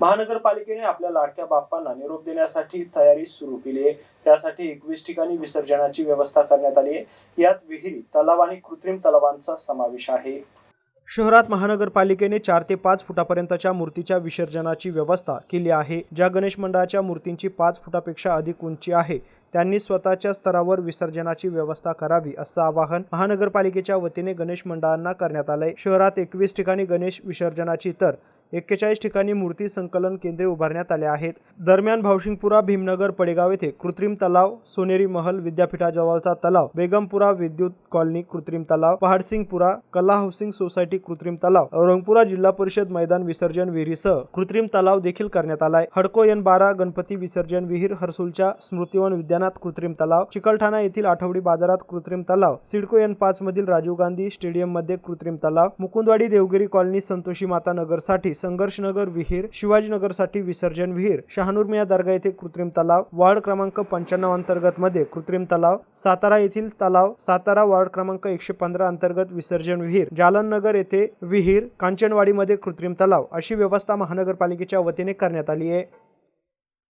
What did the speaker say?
महानगरपालिकेने आपल्या लाडक्या बाप्पांना निरोप देण्यासाठी तयारी सुरू केली आहे. त्यासाठी एकवीस ठिकाणी विसर्जनाची व्यवस्था करण्यात आली आहे. यात विहिरी तलाव आणि कृत्रिम तलावांचा समावेश आहे. शहरात महानगरपालिकेने चार ते पाच फुटापर्यंतच्या मूर्तीच्या विसर्जनाची व्यवस्था केली आहे. ज्या गणेश मंडळाच्या मूर्तींची पाच फुटापेक्षा अधिक उंची आहे त्यांनी स्वतःच्या स्तरावर विसर्जनाची व्यवस्था करावी असं आवाहन महानगरपालिकेच्या वतीने गणेश मंडळांना करण्यात आलंय. शहरात एकवीस ठिकाणी गणेश विसर्जनाची तर एक्केचाळीस ठिकाणी मूर्ती संकलन केंद्रे उभारण्यात आले आहेत. दरम्यान भावशिंगपुरा भीमनगर पडेगाव येथे कृत्रिम तलाव सोनेरी महल विद्यापीठाजवळचा तलाव बेगमपुरा विद्युत कॉलनी कृत्रिम तलाव पहाडसिंगपुरा कला हाऊसिंग सोसायटी कृत्रिम तलाव औरंगपुरा जिल्हा परिषद मैदान विसर्जन विहिरीसह कृत्रिम तलाव देखील करण्यात आलाय. हडको एन बारा गणपती विसर्जन विहीर हर्सुलच्या स्मृतिवन उद्यानात कृत्रिम तलाव चिकलठाणा येथील आठवडी बाजारात कृत्रिम तलाव सिडको एन पाच मधील राजीव गांधी स्टेडियममध्ये कृत्रिम तलाव मुकुंदवाडी देवगिरी कॉलनी संतोषी माता नगरसाठी संघर्षनगर विहीर शिवाजीनगरसाठी विसर्जन विहीर शहानूर मिया दर्गा येथे कृत्रिम तलाव वार्ड क्रमांक पंच्याण्णव अंतर्गत मध्ये कृत्रिम तलाव सातारा येथील तलाव सातारा वार्ड क्रमांक एकशे पंधरा अंतर्गत विसर्जन विहीर जालन नगर येथे विहीर कांचनवाडीमध्ये कृत्रिम तलाव अशी व्यवस्था महानगरपालिकेच्या वतीने करण्यात आली आहे.